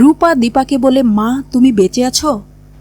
রূপা দীপাকে বলে, মা, তুমি বেঁচে আছো?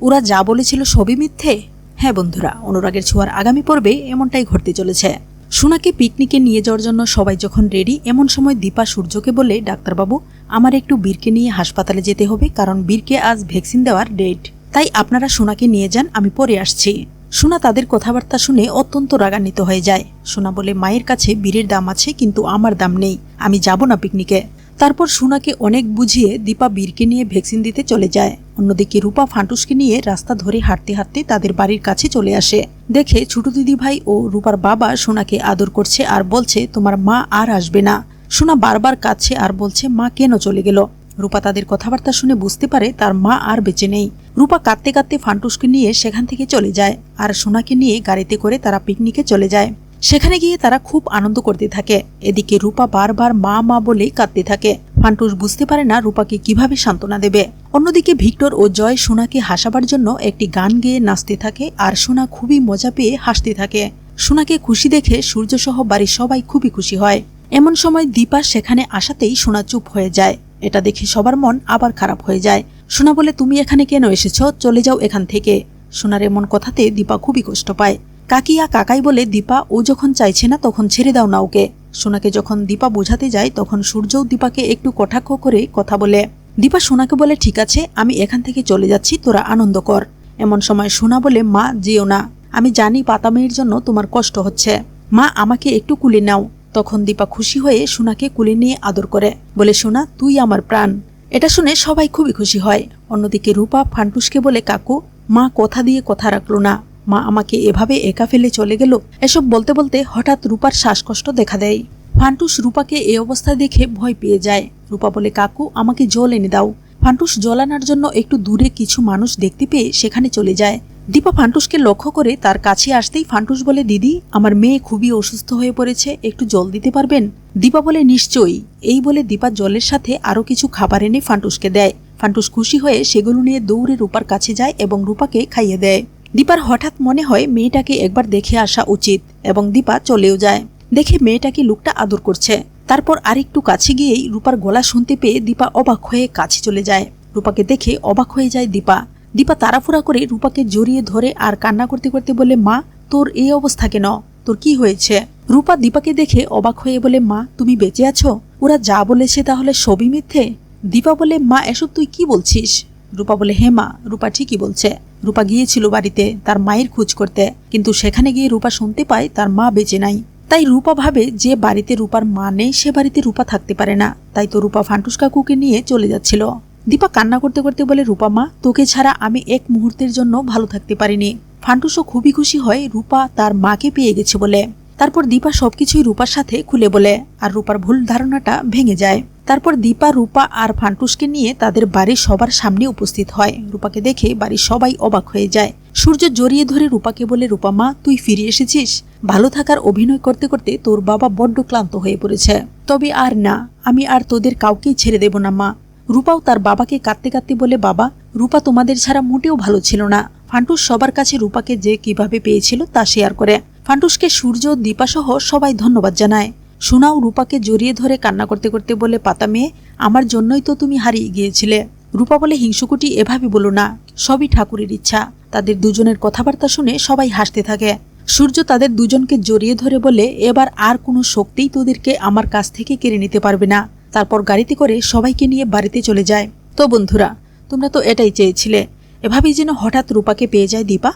ওরা যা বলেছিল সবই মিথ্যে? হ্যাঁ বন্ধুরা, অনুরাগের ছোঁয়ার আগামী পর্বে এমনটাই ঘটতে চলেছে। সোনাকে পিকনিকে নিয়ে যাওয়ার জন্য সবাই যখন রেডি এমন সময় দীপা সূর্যকে বলে, ডাক্তারবাবু, আমার একটু বীরকে নিয়ে হাসপাতালে যেতে হবে, কারণ বীরকে আজ ভ্যাকসিন দেওয়ার ডেট তাই আপনারা সোনাকে নিয়ে যান, আমি পরে আসছি। সোনা তাদের কথাবার্তা শুনে অত্যন্ত রাগান্বিত হয়ে যায়। সোনা বলে, মায়ের কাছে বীরের দাম আছে, কিন্তু আমার দাম নেই। আমি যাব না পিকনিকে। তারপর সোনাকে অনেক বুঝিয়ে দীপা বীরকে নিয়ে ভ্যাকসিন দিতে চলে যায়। অন্যদিকে রূপা ফান্টুসকে নিয়ে রাস্তা ধরে হাঁটতে হাঁটতে তাদের বাড়ির কাছে চলে আসে। দেখে ছোট দিদি ভাই ও রূপার বাবা সোনাকে আদর করছে আর বলছে, তোমার মা আর আসবে না। সোনা বারবার কাঁদছে আর বলছে, মা কেন চলে গেল? রূপা তাদের কথাবার্তা শুনে বুঝতে পারে তার মা আর বেঁচে নেই। রূপা কাঁদতে কাঁদতে ফান্টুসকে নিয়ে সেখান থেকে চলে যায় আর সোনাকে নিয়ে গাড়িতে করে তারা পিকনিকে চলে যায়। সেখানে গিয়ে তারা খুব আনন্দ করতে থাকে। এদিকে রূপা বারবার মা মা বলেই কাঁদতে থাকে। ফান্টুস বুঝতে পারে না রূপাকে কীভাবে সান্ত্বনা দেবে। অন্যদিকে ভিক্টর ও জয় সোনাকে হাসাবার জন্য একটি গান গেয়ে নাচতে থাকে আর সোনা খুবই মজা পেয়ে হাসতে থাকে। সোনাকে খুশি দেখে সূর্যসহ বাড়ির সবাই খুবই খুশি হয়। এমন সময় দীপা সেখানে আসাতেই সোনা চুপ হয়ে যায়। এটা দেখে সবার মন আবার খারাপ হয়ে যায়। সোনা বলে, তুমি এখানে কেন এসেছ? চলে যাও এখান থেকে। সোনার এমন কথাতে দীপা খুবই কষ্ট পায়। কাকিয়া কাকাই বলে, দীপা, ও যখন চাইছে না তখন ছেড়ে দাও না ওকে। সোনাকে যখন দীপা বোঝাতে যায়, তখন সূর্যও দীপাকে একটু কটাক্ষ করে কথা বলে, দীপা, সোনাকে বলে, ঠিক আছে, আমি এখান থেকে চলে যাচ্ছি, তোরা আনন্দ কর। এমন সময় সোনা বলে, মা, যেও না। আমি জানি পাতা মেয়ের জন্য তোমার কষ্ট হচ্ছে। মা, আমাকে একটু কুলে নাও। তখন দীপা খুশি হয়ে সোনাকে কুলে নিয়ে আদর করে, বলে, সোনা, তুই আমার প্রাণ। এটা শুনে সবাই খুবই খুশি হয়। অন্যদিকে রূপা, ফান্টুসকে বলে, কাকু, মা কথা দিয়ে কথা রাখল না। মা আমাকে এভাবে একা ফেলে চলে গেল? এসব বলতে বলতে হঠাৎ রূপার শ্বাসকষ্ট দেখা দেয়। ফান্টুস রূপাকে এ অবস্থায় দেখে ভয় পেয়ে যায়। রূপা বলে, কাকু, আমাকে জল এনে দাও। ফান্টুস জল আনার জন্য একটু দূরে কিছু মানুষ দেখতে পেয়ে সেখানে চলে যায়। দীপা ফান্টুসকে লক্ষ্য করে তার কাছে আসতেই ফান্টুস বলে, দিদি, আমার মেয়ে খুবই অসুস্থ হয়ে পড়েছে, একটু জল দিতে পারবেন? দীপা বলে, নিশ্চয়ই। এই বলে দীপা জলের সাথে আরও কিছু খাবার এনে ফান্টুসকে দেয়। ফান্টুস খুশি হয়ে সেগুলো নিয়ে দৌড়ে রূপার কাছে যায় এবং রূপাকে খাইয়ে দেয়। দীপার হঠাৎ মনে হয় মেয়েটাকে একবার দেখে আসা উচিত এবং দীপা চলেও যায়। দেখে মেয়েটাকে লোকটা আদর করছে। তারপর আরেকটু কাছে গিয়েই রূপার গলা শুনতে পেয়ে দীপা অবাক হয়ে কাছে চলে যায়। রূপাকে দেখে অবাক হয়ে যায় দীপা। দীপা তাড়াফুড়া করে রূপাকে জড়িয়ে ধরে আর কান্না করতে করতে বলে, মা, তোর এই অবস্থা কেন? তোর কি হয়েছে? রূপা দীপাকে দেখে অবাক হয়ে বলে, মা, তুমি বেঁচে আছো? ওরা যা বলেছে তাহলে সবই মিথ্যে? দীপা বলে, মা, এসব তুই কি বলছিস? রূপা বলে, হে মা, রূপা ঠিকই বলছে। রূপা গিয়েছিল বাড়িতে তার মায়ের খোঁজ করতে, কিন্তু সেখানে গিয়ে রূপা শুনতে পায় তার মা বেঁচে নাই। তাই রূপা ভাবে যে বাড়িতে রূপার মা নেই, সে বাড়িতে রূপা থাকতে পারে না। তাই তো রূপা ফান্টুস কাকুকে নিয়ে চলে যাচ্ছিল। দীপা কান্না করতে করতে বলে, রূপা মা, তোকে ছাড়া আমি এক মুহূর্তের জন্য ভালো থাকতে পারিনি। ফান্টুসও খুবই খুশি হয় রূপা তার মাকে পেয়ে গেছে বলে। তারপর দীপা সবকিছুই রূপার সাথে খুলে বলে, আর রূপার ভুল ধারণাটা ভেঙে যায়। তারপর দীপা, রূপা আর ফান্টুসকে নিয়ে তাদের বাড়ির সবার সামনে উপস্থিত হয়। রূপাকে দেখে বাড়ির সবাই অবাক হয়ে যায়। সূর্য জড়িয়ে ধরে রূপাকে বলে, রূপা মা, তুই ফিরে এসেছিস? ভালো থাকার অভিনয় করতে করতে তোর বাবা বড্ড ক্লান্ত হয়ে পড়েছে। তবে আর না, আমি আর তোদের কাউকেই ছেড়ে দেব না মা। রূপাও তার বাবাকে কাঁদতে কাঁদতে বলে, বাবা, রূপা তোমাদের ছাড়া মোটেও ভালো ছিল না। ফান্টুস সবার কাছে রূপাকে যে কীভাবে পেয়েছিল তা শেয়ার করে। ফান্টুসকে সূর্য, দীপাসহ সবাই ধন্যবাদ জানায়। সোনাও রূপাকে জড়িয়ে ধরে কান্না করতে করতে বলে, পাতা মেয়ে, আমার জন্যই তো তুমি হারিয়ে গিয়েছিলে। রূপা বলে, হিংসুকুটি এভাবে বলো না, সবই ঠাকুরের ইচ্ছা। তাদের দুজনের কথাবার্তা শুনে সবাই হাসতে থাকে। সূর্য তাদের দুজনকে জড়িয়ে ধরে বলে, এবার আর কোনো শক্তিই তোদেরকে আমার কাছ থেকে কেড়ে নিতে পারবে না। তারপর গাড়িতে করে সবাইকে নিয়ে বাড়িতে চলে যায়। তো বন্ধুরা, তোমরা তো এটাই চেয়েছিলে, এভাবেই যেন হঠাৎ রূপাকে পেয়ে যায় দীপা?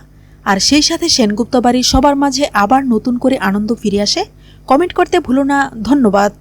আর সেই সাথে সেনগুপ্ত বাড়ির সবার মাঝে আবার নতুন করে আনন্দ ফিরে আসে। কমেন্ট করতে ভুলো না। ধন্যবাদ।